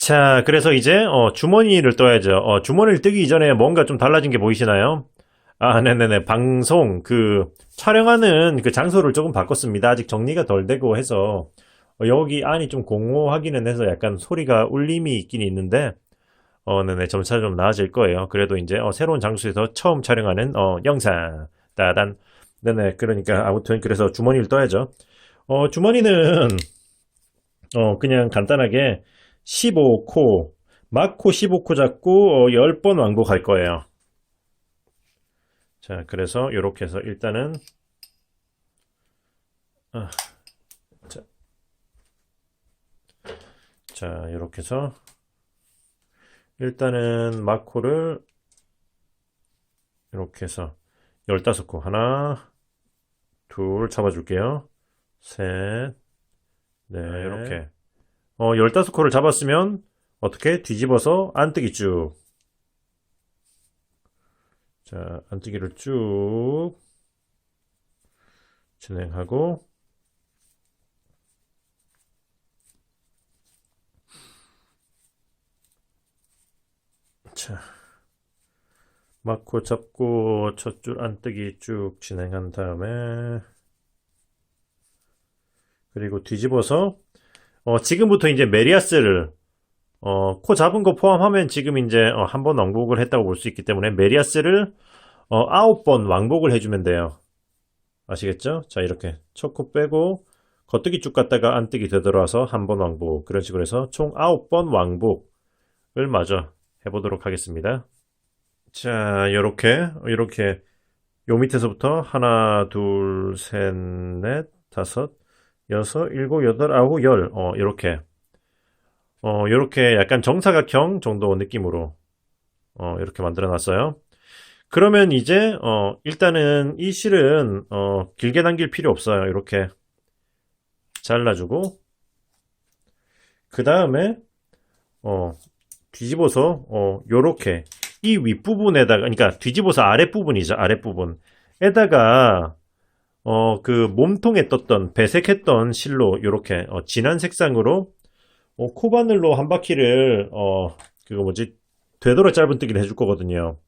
자, 그래서 이제 어, 주머니를 떠야죠. 어, 주머니를 뜨기 이전에 뭔가 좀 달라진 게 보이시나요? 아, 네네네. 방송 그 촬영하는 그 장소를 조금 바꿨습니다. 아직 정리가 덜 되고 해서 어, 여기 안이 좀 공허하기는 해서 약간 소리가 울림이 있긴 있는데 어, 네네. 점차 좀 나아질 거예요. 그래도 이제 어, 새로운 장소에서 처음 촬영하는 어, 영상 따단 네네. 그러니까 아무튼 그래서 주머니를 떠야죠. 어, 주머니는 어, 그냥 간단하게 15코, 마코 15코 잡고 어, 10번 왕복할 거예요. 자, 그래서 이렇게 해서 일단은 아, 자, 자, 이렇게 해서 일단은 마코를 이렇게 해서 15코 하나, 둘 잡아줄게요. 셋, 네, 이렇게 어, 15코를 잡았으면 어떻게 뒤집어서 안뜨기 쭉. 자, 안뜨기를 쭉 진행하고 자, 막고 잡고 첫 줄 안뜨기 쭉 진행한 다음에 그리고 뒤집어서 어, 지금부터 이제 메리아스를 어, 코 잡은 거 포함하면 지금 이제 어, 한번 왕복을 했다고 볼 수 있기 때문에 메리아스를 어, 아홉 번 왕복을 해주면 돼요. 아시겠죠? 자 이렇게 첫 코 빼고 겉뜨기 쭉 갔다가 안뜨기 되돌아와서 한 번 왕복 그런 식으로 해서 총 아홉 번 왕복을 마저 해보도록 하겠습니다. 자 요렇게 이렇게 요 밑에서부터 하나 둘 셋 넷 다섯 여섯, 일곱, 여덟, 아홉, 열, 어, 이렇게, 어, 이렇게 약간 정사각형 정도 느낌으로, 어, 이렇게 만들어 놨어요. 그러면 이제, 어, 일단은 이 실은, 어, 길게 당길 필요 없어요. 이렇게 잘라주고, 그 다음에, 어, 뒤집어서, 어, 요렇게, 이 윗부분에다가, 그러니까 뒤집어서 아랫부분이죠. 아랫부분 에다가, 어, 그 몸통에 떴던 배색했던 실로 이렇게 어, 진한 색상으로 어, 코바늘로 한 바퀴를 어, 그거 뭐지 되돌아 짧은뜨기를 해줄 거거든요.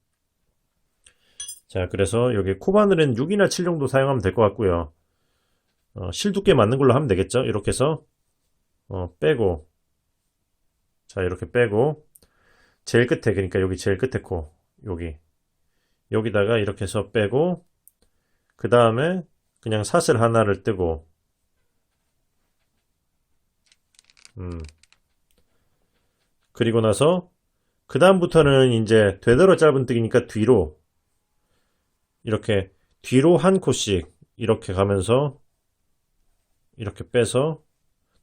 자, 그래서 여기 코바늘은 6이나 7 정도 사용하면 될 것 같고요. 어, 실 두께 맞는 걸로 하면 되겠죠. 이렇게 해서 어, 빼고 자, 이렇게 빼고 제일 끝에 그러니까 여기 제일 끝에 코 여기 여기다가 이렇게 해서 빼고 그 다음에 그냥 사슬 하나를 뜨고 음. 그리고 나서 그 다음부터는 이제 되도록 짧은뜨기니까 뒤로 이렇게 뒤로 한 코씩 이렇게 가면서 이렇게 빼서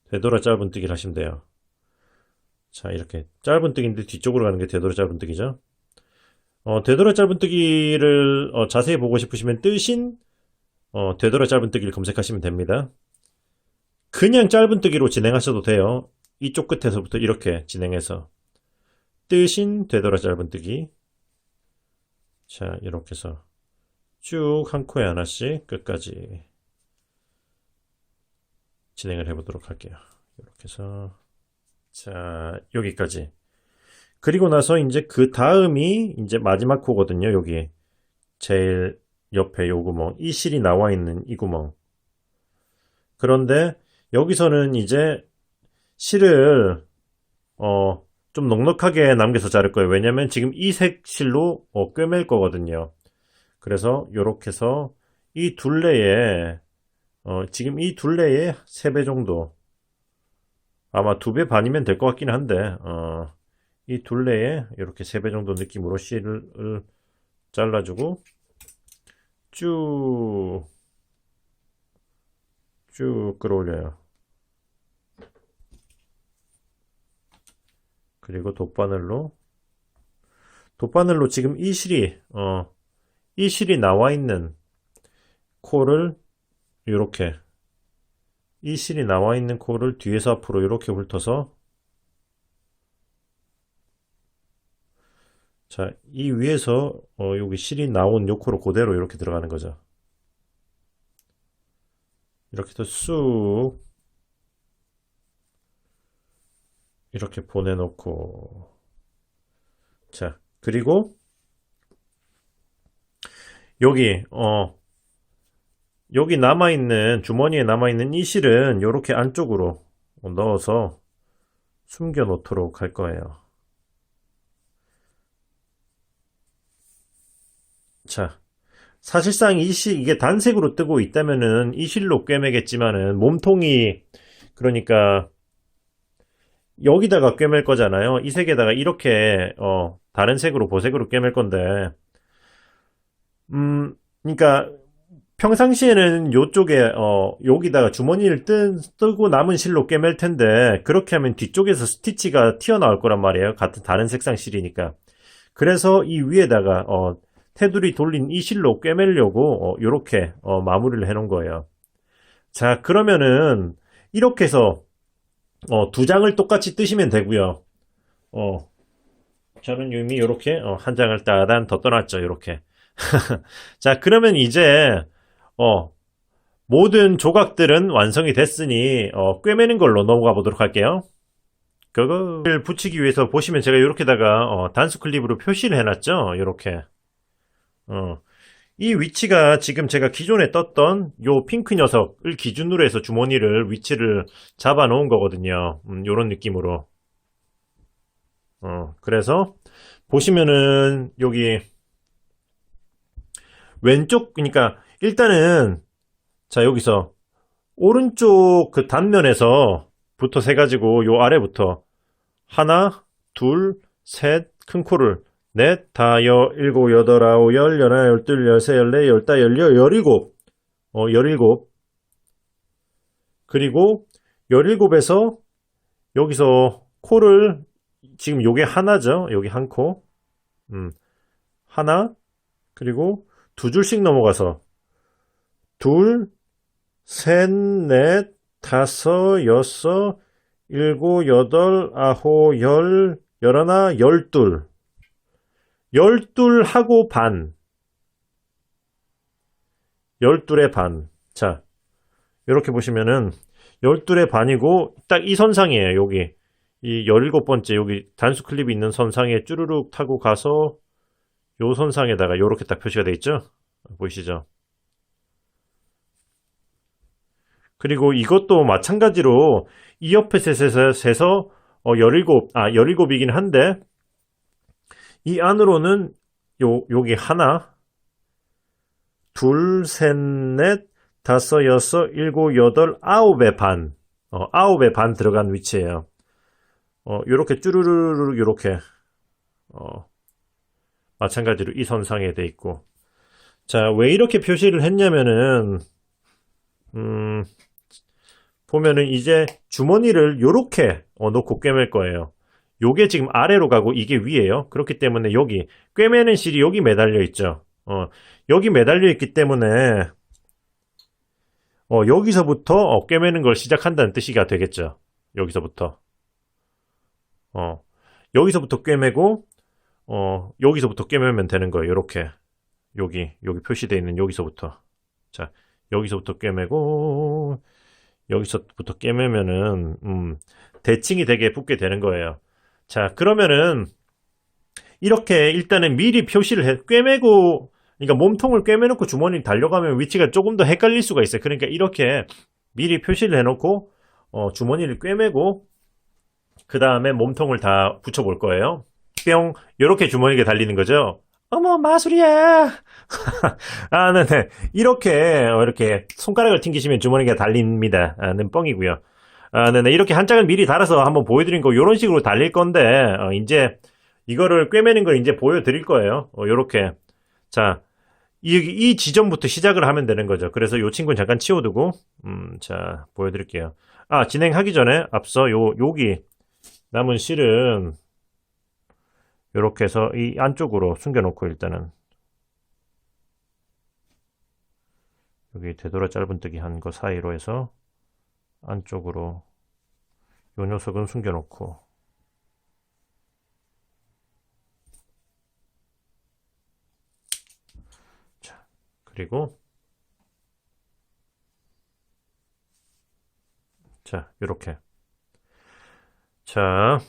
되돌아 짧은뜨기를 하시면 돼요. 자 이렇게 짧은뜨기인데 뒤쪽으로 가는 게 되돌아 짧은뜨기죠. 어, 되돌아 짧은뜨기를 어, 자세히 보고 싶으시면 뜨신 어, 되돌아 짧은뜨기를 검색하시면 됩니다. 그냥 짧은뜨기로 진행하셔도 돼요. 이쪽 끝에서부터 이렇게 진행해서 뜨신 되돌아 짧은뜨기 자 이렇게 해서 쭉 한 코에 하나씩 끝까지 진행을 해보도록 할게요. 이렇게 해서 자 여기까지 그리고 나서 이제 그 다음이 이제 마지막 코거든요. 여기 제일 옆에 요 구멍, 이 실이 나와 있는 이 구멍. 그런데 여기서는 이제 실을 어, 좀 넉넉하게 남겨서 자를 거예요. 왜냐면 지금 이 색 실로 어, 꿰맬 거거든요. 그래서 요렇게 해서 이 둘레에 어, 지금 이 둘레에 3배 정도 아마 2배 반이면 될 것 같긴 한데 어, 이 둘레에 이렇게 3배 정도 느낌으로 실을 잘라주고 쭉, 쭉 끌어올려요. 그리고 돗바늘로, 돗바늘로 지금 이 실이, 어, 이 실이 나와 있는 코를 이렇게, 이 실이 나와 있는 코를 뒤에서 앞으로 이렇게 훑어서 자, 이 위에서 어, 여기 실이 나온 요코로 그대로 이렇게 들어가는 거죠. 이렇게 해서 쑥 이렇게 보내놓고 자 그리고 여기 어 여기 남아있는 주머니에 남아있는 이 실은 이렇게 안쪽으로 넣어서 숨겨 놓도록 할 거예요. 자, 사실상 이 실, 이게 단색으로 뜨고 있다면은 이 실로 꿰매겠지만은 몸통이, 그러니까, 여기다가 꿰맬 거잖아요. 이 색에다가 이렇게, 어, 다른 색으로, 보색으로 꿰맬 건데, 음, 그러니까, 평상시에는 요쪽에, 어, 여기다가 주머니를 뜬, 뜨고 남은 실로 꿰맬 텐데, 그렇게 하면 뒤쪽에서 스티치가 튀어나올 거란 말이에요. 같은 다른 색상 실이니까. 그래서 이 위에다가, 어, 테두리 돌린 이 실로 꿰매려고, 어, 요렇게, 어, 마무리를 해 놓은 거예요. 자, 그러면은, 이렇게 해서, 어, 두 장을 똑같이 뜨시면 되고요. 어, 저는 이미 이렇게 어, 한 장을 따단 더 떠났죠. 이렇게. 자, 그러면 이제 어, 모든 조각들은 완성이 됐으니 어, 꿰매는 걸로 넘어가 보도록 할게요. 그거를 붙이기 위해서 보시면 제가 이렇게다가 어, 단수 클립으로 표시를 해놨죠. 이렇게. 어, 이 위치가 지금 제가 기존에 떴던 요 핑크 녀석을 기준으로 해서 주머니를 위치를 잡아 놓은 거거든요. 음, 요런 느낌으로. 어, 그래서 보시면은 여기 왼쪽 그러니까 일단은 자 여기서 오른쪽 그 단면에서 부터 세 가지고 요 아래부터 하나, 둘, 셋, 큰 코를 넷, 다, 여, 일곱, 여덟, 아홉, 열, 열하나, 열둘, 열세, 열네, 열다, 열여, 열일곱. 어, 열일곱. 그리고 열일곱에서 여기서 코를 지금 요게 하나죠. 여기 한 코. 음. 하나. 그리고 두 줄씩 넘어가서 둘, 셋, 넷, 다섯, 여섯, 일곱, 여덟, 아홉, 열, 열하나, 열둘. 열둘 하고 반. 열둘의 반. 자, 이렇게 보시면은 열둘의 반이고 딱 이 선상이에요. 여기 이 열일곱 번째 여기 단수 클립이 있는 선상에 쭈루룩 타고 가서 요 선상에다가 이렇게 딱 표시가 돼 있죠. 보이시죠? 그리고 이것도 마찬가지로 이 옆에 셋에서 어, 17, 아, 17이긴 한데 이 안으로는 요, 여기 하나, 둘, 셋, 넷, 다섯, 여섯, 일곱, 여덟, 아홉의 반, 어, 아홉의 반 들어간 위치예요. 어, 요렇게 쭈르르르 요렇게, 어, 마찬가지로 이 선상에 돼 있고. 자, 왜 이렇게 표시를 했냐면은, 음, 보면은 이제 주머니를 요렇게 어, 놓고 꿰맬 거예요. 요게 지금 아래로 가고 이게 위에요. 그렇기 때문에 여기 꿰매는 실이 여기 매달려 있죠. 어, 여기 매달려 있기 때문에 어, 여기서부터 어, 꿰매는 걸 시작한다는 뜻이가 되겠죠. 여기서부터. 어, 여기서부터 꿰매고 어, 여기서부터 꿰매면 되는 거예요. 이렇게 여기 여기 표시되어 있는 여기서부터 자 여기서부터 꿰매고 여기서부터 꿰매면은 음, 대칭이 되게 붙게 되는 거예요. 자, 그러면은 이렇게 일단은 미리 표시를 해, 꿰매고 그러니까 몸통을 꿰매놓고 주머니를 달려가면 위치가 조금 더 헷갈릴 수가 있어요. 그러니까 이렇게 미리 표시를 해놓고 어, 주머니를 꿰매고 그 다음에 몸통을 다 붙여볼 거예요. 뿅 이렇게 주머니가 달리는 거죠. 어머 마술이야. 아, 네네. 이렇게 어, 이렇게 손가락을 튕기시면 주머니가 달립니다. 아, 는 뻥이고요. 아, 네네. 이렇게 한 장을 미리 달아서 한번 보여드린 거, 이런 식으로 달릴 건데, 어, 이제, 이거를 꿰매는 걸 이제 보여드릴 거예요. 어, 요렇게. 자, 이, 이 지점부터 시작을 하면 되는 거죠. 그래서 요 친구는 잠깐 치워두고, 음, 자, 보여드릴게요. 아, 진행하기 전에 앞서 요, 여기 남은 실은, 요렇게 해서 이 안쪽으로 숨겨놓고 일단은, 여기 되돌아 짧은뜨기 한 거 사이로 해서, 안쪽으로 요 녀석은 숨겨놓고. 자 그리고 자 이렇게. 자,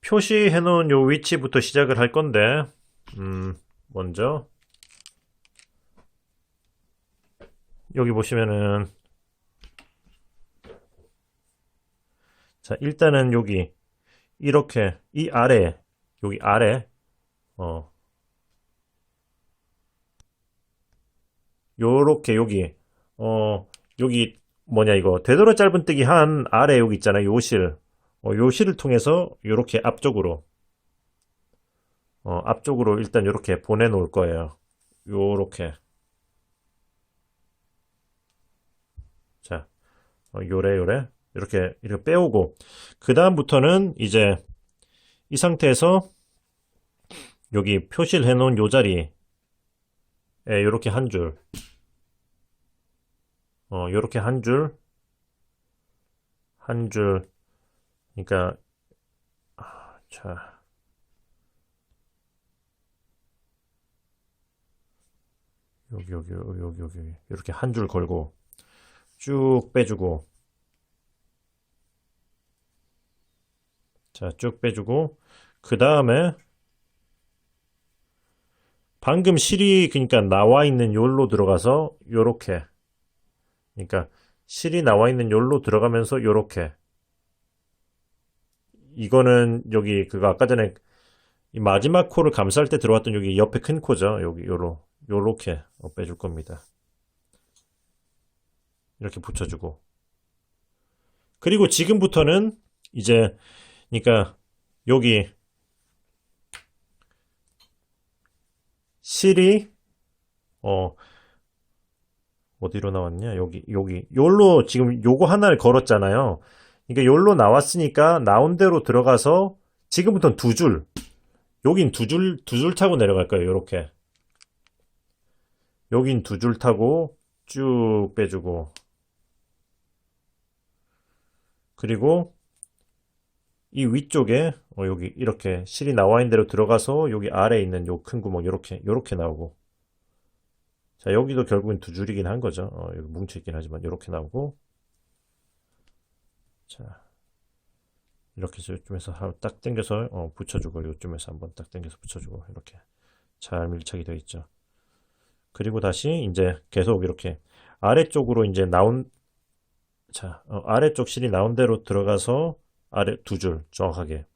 표시해 놓은 요 위치부터 시작을 할 건데, 음, 먼저, 여기 보시면은, 자, 일단은 여기, 이렇게, 이 아래, 여기 아래, 어, 요렇게 여기, 어, 여기, 뭐냐, 이거, 되도록 짧은뜨기 한 아래 여기 있잖아요. 요 실. 어, 요 실을 통해서 요렇게 앞쪽으로, 어, 앞쪽으로 일단 요렇게 보내 놓을 거예요. 요렇게. 자, 어, 요래, 요래. 이렇게, 이렇게 빼오고. 그 다음부터는 이제 이 상태에서 여기 표시를 해놓은 요 자리에 요렇게 한 줄. 어, 요렇게 한 줄, 한 줄, 그러니까, 아, 자, 여기, 여기, 여기, 여기, 이렇게 한 줄 걸고, 쭉 빼주고, 자, 쭉 빼주고, 그 다음에, 방금 실이, 그러니까 나와 있는 요로 들어가서, 요렇게, 그러니까 실이 나와 있는 요로 들어가면서 요렇게 이거는 여기 그거 아까 전에 이 마지막 코를 감쌀 때 들어왔던 여기 옆에 큰 코죠. 여기 요로 요렇게 어, 빼줄 겁니다. 이렇게 붙여주고 그리고 지금부터는 이제 그러니까 여기 실이 어 어디로 나왔냐? 여기, 여기. 요로 지금 요거 하나를 걸었잖아요. 그러니까 요로 나왔으니까 나온 대로 들어가서 지금부터는 두 줄. 여긴 두 줄, 두 줄 타고 내려갈 거예요. 요렇게. 여긴 두 줄 타고 쭉 빼주고. 그리고 이 위쪽에 어, 여기 이렇게 실이 나와 있는 대로 들어가서 여기 아래에 있는 요 큰 구멍 요렇게 요렇게 나오고 자, 여기도 결국엔 두 줄이긴 한 거죠. 어, 여기 뭉쳐 있긴 하지만, 이렇게 나오고. 자, 이렇게 해서 요쯤에서 딱 당겨서, 어, 붙여주고, 요쯤에서 한번 딱 당겨서 붙여주고, 이렇게 잘 밀착이 되어 있죠. 그리고 다시, 이제 계속 이렇게 아래쪽으로 이제 나온, 자, 어, 아래쪽 실이 나온 대로 들어가서, 아래 두 줄, 정확하게.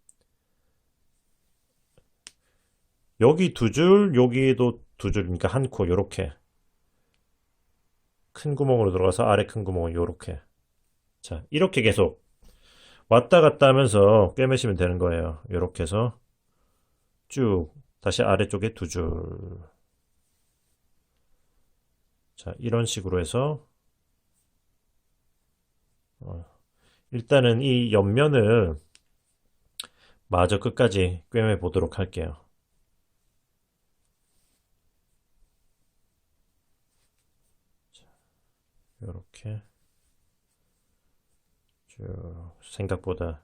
여기 두 줄, 여기도 두 줄, 그러니까 한 코, 요렇게. 큰 구멍으로 들어가서 아래 큰 구멍을 요렇게 자 이렇게 계속 왔다 갔다 하면서 꿰매시면 되는 거예요 요렇게 해서 쭉 다시 아래쪽에 두 줄 자 이런 식으로 해서 어, 일단은 이 옆면을 마저 끝까지 꿰매 보도록 할게요 이렇게 쭉 생각보다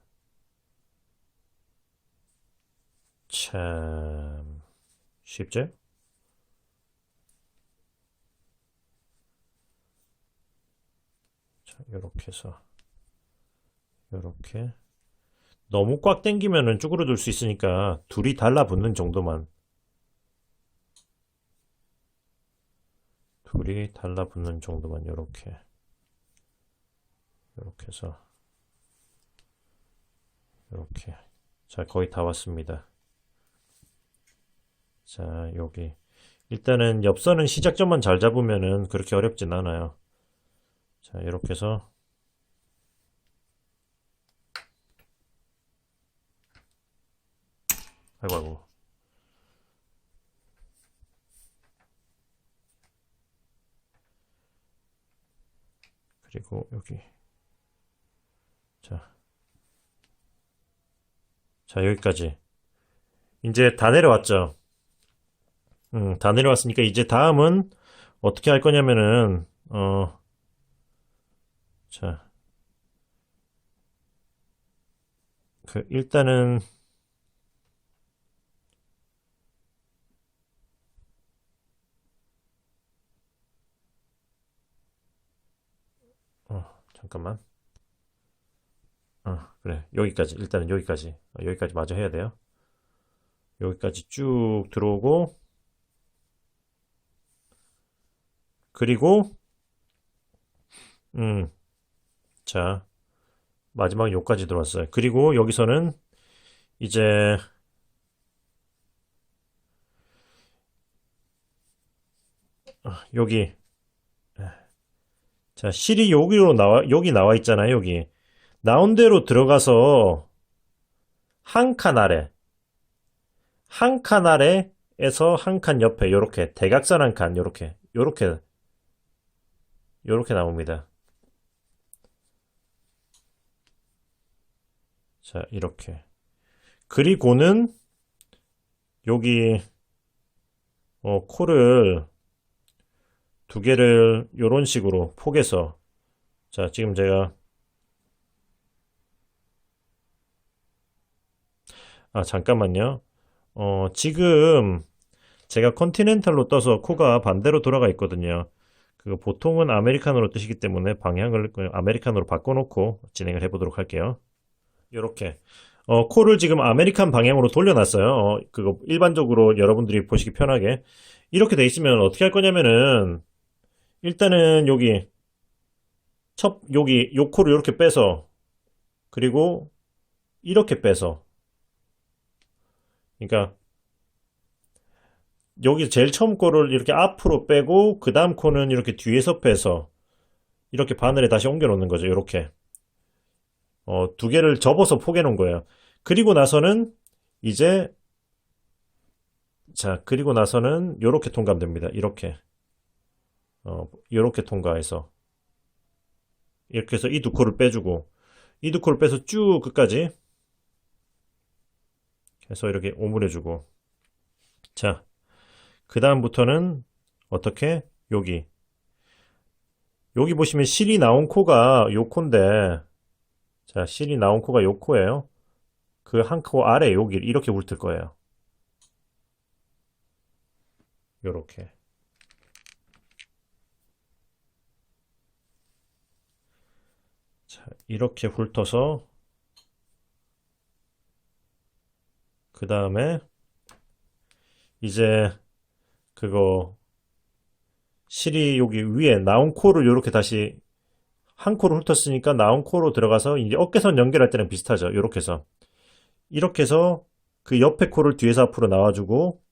참 쉽죠? 자, 이렇게 해서 이렇게. 너무 꽉 당기면은 쭈그러들 수 있으니까 둘이 달라붙는 정도만. 둘이 달라붙는 정도만 이렇게. 이렇게 해서. 이렇게. 자 거의 다 왔습니다. 자 여기. 일단은 옆선은 시작점만 잘 잡으면은 그렇게 어렵진 않아요. 자 이렇게 해서 아이고 아이고. 그리고 여기. 자, 자 여기까지. 이제 다 내려왔죠. 음, 다 내려왔으니까 이제 다음은 어떻게 할 거냐면은 어, 자, 그 일단은 잠깐만. 어, 그래. 여기까지. 일단은 여기까지. 어, 여기까지 마저 해야 돼요. 여기까지 쭉 들어오고, 그리고, 음, 자, 마지막 요까지 들어왔어요. 그리고 여기서는 이제, 아, 여기, 자, 실이 여기로 나와, 여기 나와 있잖아요, 여기. 나온 대로 들어가서 한 칸 아래, 한 칸 아래에서 한 칸 옆에, 요렇게, 대각선 한 칸, 요렇게, 요렇게, 요렇게 나옵니다. 자, 이렇게. 그리고는 여기, 어, 코를 두 개를 요런 식으로 폭에서 자 지금 제가 아 잠깐만요. 어 지금 제가 컨티넨탈로 떠서 코가 반대로 돌아가 있거든요. 그 보통은 아메리칸으로 뜨시기 때문에 방향을 그 아메리칸으로 바꿔놓고 진행을 해보도록 할게요. 요렇게. 어, 코를 지금 아메리칸 방향으로 돌려놨어요. 어, 그거 일반적으로 여러분들이 보시기 편하게. 이렇게 돼 있으면 어떻게 할 거냐면은 일단은 여기 첫 여기 요 코를 이렇게 빼서 그리고 이렇게 빼서. 그러니까 여기 제일 처음 코를 이렇게 앞으로 빼고 그 다음 코는 이렇게 뒤에서 빼서 이렇게 바늘에 다시 옮겨 놓는 거죠 이렇게. 어, 두 개를 접어서 포개 놓은 거예요. 그리고 나서는 이제 자 그리고 나서는 이렇게 통감됩니다. 이렇게 어, 이렇게 통과해서 이렇게 해서 이 두 코를 빼주고 이 두 코를 빼서 쭉 끝까지 해서 이렇게 오므려주고. 자 그 다음부터는 어떻게? 여기. 여기 보시면 실이 나온 코가 요 코인데 자 실이 나온 코가 요 코예요. 그 한 코 아래 여기 이렇게 훑을 거예요. 요렇게 자, 이렇게 훑어서 그 다음에 이제 그거 실이 여기 위에 나온 코를 이렇게 다시 한 코를 훑었으니까 나온 코로 들어가서 이제 어깨선 연결할 때랑 비슷하죠. 이렇게 해서 이렇게 해서 그 옆에 코를 뒤에서 앞으로 나와주고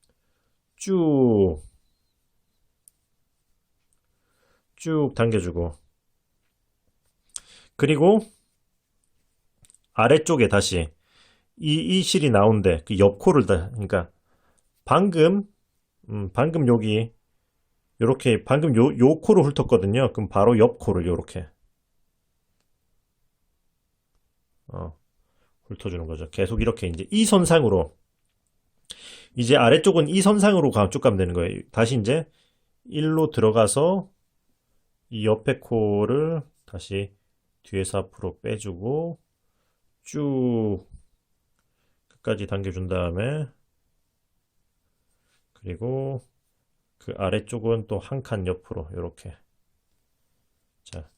쭉쭉 당겨주고 그리고 아래쪽에 다시 이, 이 실이 나온데 그 옆코를 다 그러니까 방금 음, 방금 여기 요렇게 방금 요, 요 코를 훑었거든요. 그럼 바로 옆 코를 요렇게 어, 훑어주는 거죠. 계속 이렇게 이제 이 선상으로 이제 아래쪽은 이 선상으로 가- 쭉 가면 되는 거예요. 다시 이제 일로 들어가서 이 옆에 코를 다시 뒤에서 앞으로 빼주고 쭉 끝까지 당겨준 다음에 그리고 그 아래쪽은 또 한 칸 옆으로 이렇게. 자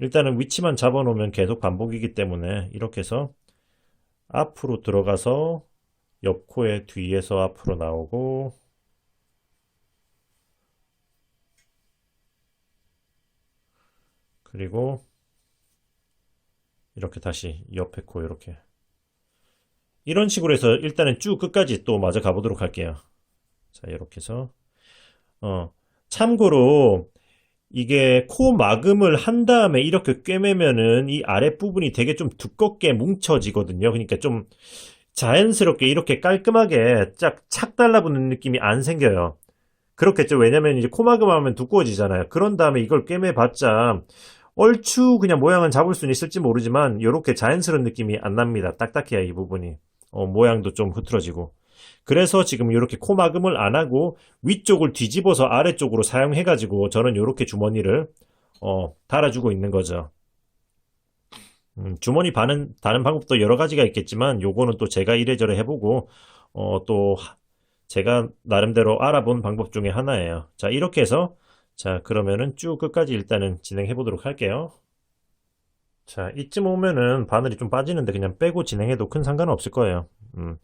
일단은 위치만 잡아 놓으면 계속 반복이기 때문에 이렇게 해서 앞으로 들어가서 옆 코의 뒤에서 앞으로 나오고 그리고 이렇게 다시 옆에 코 이렇게. 이런 식으로 해서 일단은 쭉 끝까지 또 마저 가보도록 할게요. 자 이렇게 해서. 어 참고로 이게 코 막음을 한 다음에 이렇게 꿰매면은 이 아랫부분이 되게 좀 두껍게 뭉쳐지거든요. 그러니까 좀 자연스럽게 이렇게 깔끔하게 쫙 착 달라붙는 느낌이 안 생겨요. 그렇겠죠. 왜냐면 이제 코 막음하면 두꺼워지잖아요. 그런 다음에 이걸 꿰매봤자 얼추 그냥 모양은 잡을 수는 있을지 모르지만 이렇게 자연스러운 느낌이 안 납니다. 딱딱해야 이 부분이. 어, 모양도 좀 흐트러지고. 그래서 지금 이렇게 코막음을 안 하고 위쪽을 뒤집어서 아래쪽으로 사용해가지고 저는 이렇게 주머니를 어, 달아주고 있는 거죠. 음, 주머니 바는, 다는 방법도 여러 가지가 있겠지만 요거는 또 제가 이래저래 해보고 어, 또 하- 제가 나름대로 알아본 방법 중에 하나예요. 자, 이렇게 해서 자, 그러면은 쭉 끝까지 일단은 진행해 보도록 할게요. 자, 이쯤 오면은 바늘이 좀 빠지는데 그냥 빼고 진행해도 큰 상관은 없을 거예요. 음.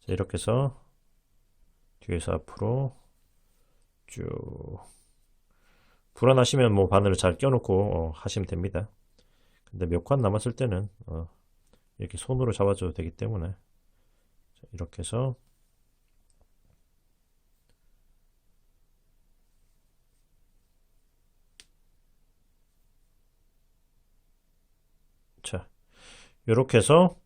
자, 이렇게 해서 뒤에서 앞으로 쭉 불안하시면 뭐 바늘을 잘 껴놓고 어, 하시면 됩니다. 근데 몇 칸 남았을 때는 어, 이렇게 손으로 잡아줘도 되기 때문에 자, 이렇게 해서 자 이렇게 해서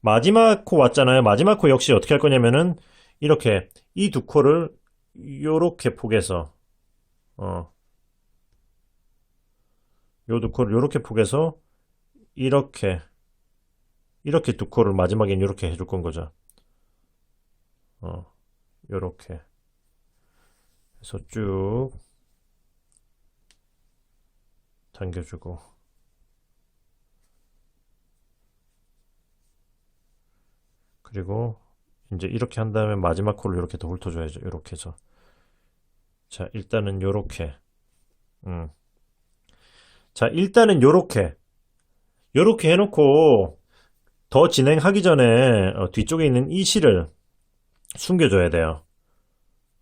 마지막 코 왔잖아요. 마지막 코 역시 어떻게 할 거냐면은 이렇게 이 두 코를 요렇게 포개서 어, 요 두 코를 요렇게 포개서 이렇게 이렇게 두 코를 마지막엔 요렇게 해줄 건 거죠. 어, 요렇게 해서 쭉 당겨주고 그리고 이제 이렇게 한 다음에 마지막 코를 이렇게 더 훑어줘야죠. 이렇게 해서 자 일단은 요렇게 음. 자 일단은 요렇게 요렇게 해놓고 더 진행하기 전에 어, 뒤쪽에 있는 이 실을 숨겨줘야 돼요.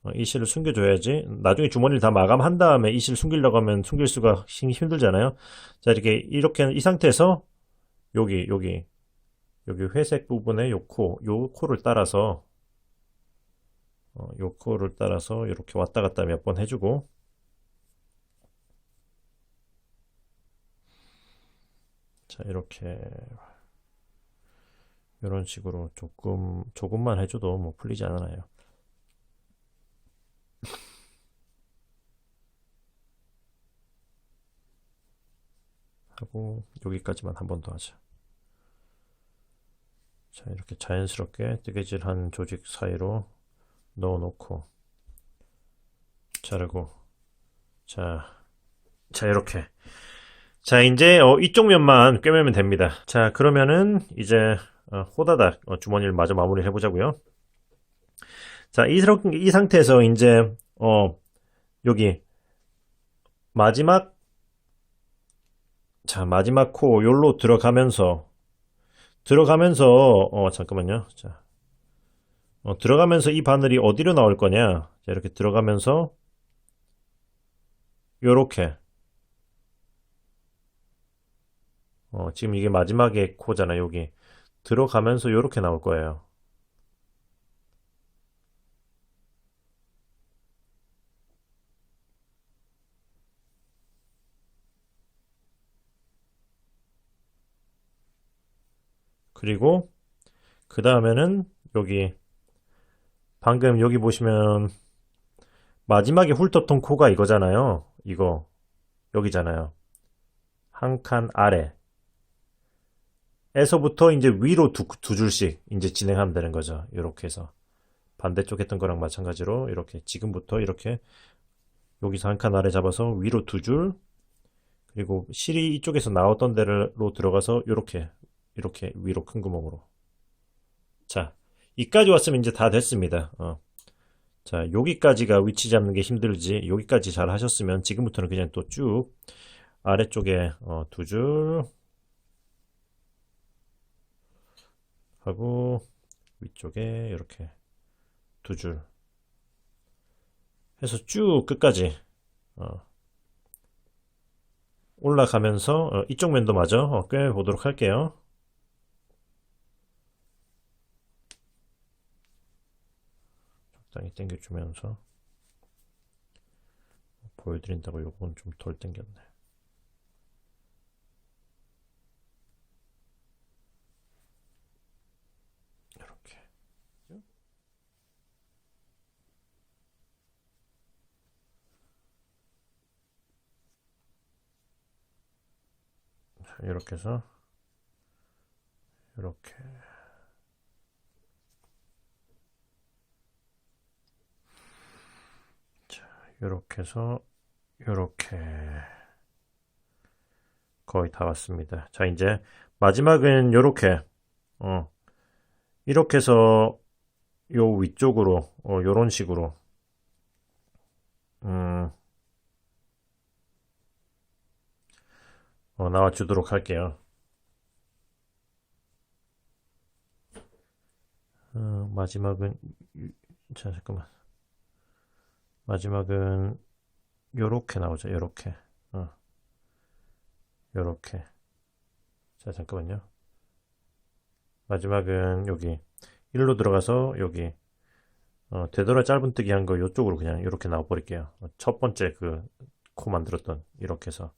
어, 이 실을 숨겨줘야지. 나중에 주머니를 다 마감한 다음에 이 실을 숨기려고 하면 숨길 수가 힘- 힘들잖아요. 자 이렇게 이렇게 이 상태에서 여기 여기 여기 회색 부분에 요 코, 요 코를 따라서 어, 요 코를 따라서 이렇게 왔다 갔다 몇 번 해주고 자 이렇게 이런 식으로 조금 조금만 해줘도 뭐 풀리지 않아요. 하고 여기까지만 한 번 더 하자. 자, 이렇게 자연스럽게 뜨개질한 조직 사이로 넣어놓고 자르고 자, 자 이렇게 자 이제 어, 이쪽 면만 꿰매면 됩니다. 자 그러면은 이제 어, 호다닥 어, 주머니를 마저 마무리 해보자고요. 자, 이, 상- 이 상태에서 이제 어 여기 마지막 자 마지막 코 요로 들어가면서 들어가면서 어 잠깐만요. 자 어, 들어가면서 이 바늘이 어디로 나올 거냐? 자, 이렇게 들어가면서 요렇게 어, 지금 이게 마지막에 코잖아, 여기. 들어가면서 요렇게 나올 거예요. 그리고 그 다음에는 여기 방금 여기 보시면 마지막에 훑었던 코가 이거잖아요. 이거 여기잖아요. 한 칸 아래 에서부터 이제 위로 두, 두 줄씩 이제 진행하면 되는 거죠. 이렇게 해서 반대쪽 했던 거랑 마찬가지로 이렇게 지금부터 이렇게 여기서 한 칸 아래 잡아서 위로 두 줄 그리고 실이 이쪽에서 나왔던 데로 들어가서 이렇게 이렇게 위로 큰 구멍으로 자 이까지 왔으면 이제 다 됐습니다. 어. 자 여기까지가 위치 잡는 게 힘들지 여기까지 잘 하셨으면 지금부터는 그냥 또 쭉 아래쪽에 어, 두줄 하고 위쪽에 이렇게 두 줄 해서 쭉 끝까지 어, 올라가면서 어, 이쪽 면도 마저 어, 꿰 보도록 할게요. 적당히 당겨주면서 보여드린다고 요건 좀 덜 당겼네. 이렇게. 자, 이렇게 해서 이렇게 자, 이렇게 해서 이렇게. 거의 다 왔습니다. 자, 이제 마지막은 이렇게. 어, 이렇게 해서 요 위쪽으로 어, 요런 식으로. 음, 어, 나와주도록 할게요. 어, 마지막은 유- 자 잠깐만 마지막은 요렇게 나오죠. 요렇게. 어. 요렇게. 자 잠깐만요. 마지막은 여기. 일로 들어가서 여기. 어, 되돌아 짧은뜨기 한거 요쪽으로 그냥 이렇게 나와 버릴게요. 어, 첫 번째 그 코 만들었던 이렇게 해서.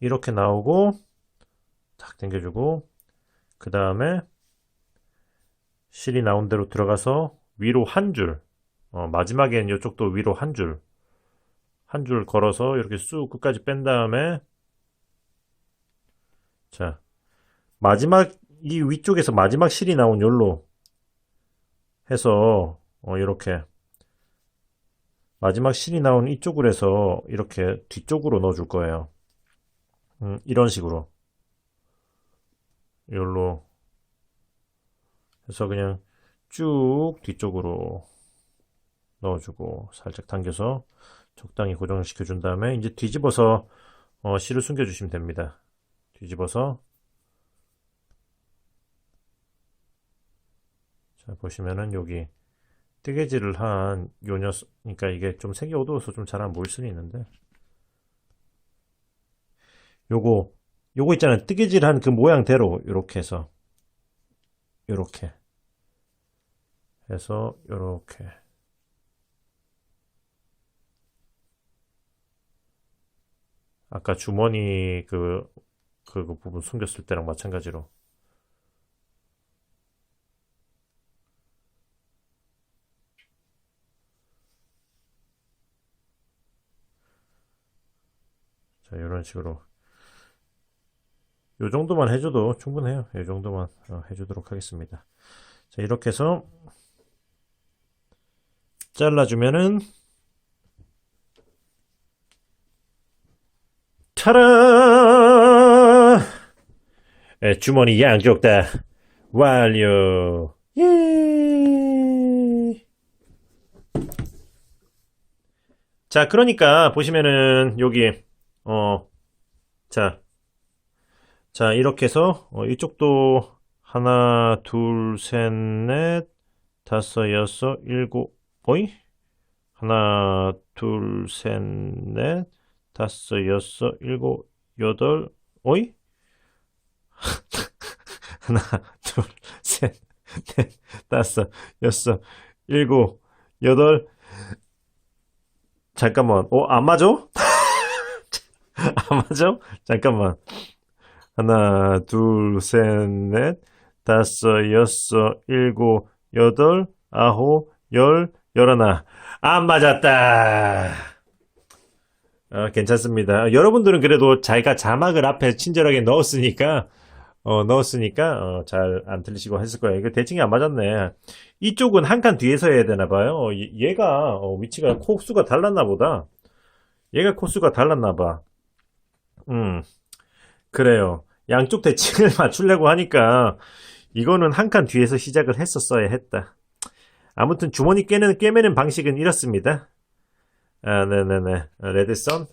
이렇게 나오고 탁 당겨주고 그 다음에 실이 나온 대로 들어가서 위로 한 줄, 어, 마지막엔 이쪽도 위로 한 줄, 한 줄 걸어서 이렇게 쑥 끝까지 뺀 다음에, 자, 마지막, 이 위쪽에서 마지막 실이 나온 열로 해서, 어, 이렇게, 마지막 실이 나온 이쪽으로 해서 이렇게 뒤쪽으로 넣어 줄 거예요. 음, 이런 식으로. 열로 그래서 그냥 쭉 뒤쪽으로 넣어주고 살짝 당겨서 적당히 고정을 시켜준 다음에 이제 뒤집어서 어, 실을 숨겨주시면 됩니다. 뒤집어서. 자 보시면은 여기 뜨개질을 한 요 녀석 그러니까 이게 좀 색이 어두워서 좀 잘 안 보일 수는 있는데. 요거 요거 있잖아요. 뜨개질 한 그 모양대로 이렇게 해서 요렇게 해서 요렇게 아까 주머니 그, 그, 그 부분 숨겼을 때랑 마찬가지로. 자 이런 식으로. 요 정도만 해줘도 충분해요. 이 정도만 어, 해주도록 하겠습니다. 자 이렇게 해서 잘라주면은 에, 주머니 양쪽 다. 완료. 예. 자 그러니까 보시면은 여기 어 자. 자 이렇게 해서 어, 이쪽도 하나 둘 셋 넷 다섯 여섯 일곱 어이? 하나 둘 셋 넷 다섯 여섯 일곱 여덟 어이 하나 둘 셋 넷 다섯 여섯 일곱 여덟 잠깐만 어 안 맞아? 안 맞아? 잠깐만 하나, 둘, 셋, 넷, 다섯, 여섯, 일곱, 여덟, 아홉, 열, 열하나. 안 맞았다. 어, 괜찮습니다. 여러분들은 그래도 자기가 자막을 앞에 친절하게 넣었으니까, 어, 넣었으니까, 어, 잘 안 틀리시고 했을 거예요. 이거 대칭이 안 맞았네. 이쪽은 한 칸 뒤에서 해야 되나 봐요. 어, 얘- 얘가, 어, 위치가 코수가 달랐나 보다. 얘가 코수가 달랐나 봐. 음, 그래요. 양쪽 대칭을 맞추려고 하니까 이거는 한 칸 뒤에서 시작을 했었어야 했다. 아무튼 주머니 깨는, 꿰매는 방식은 이렇습니다. 아, 네네네. 레드선.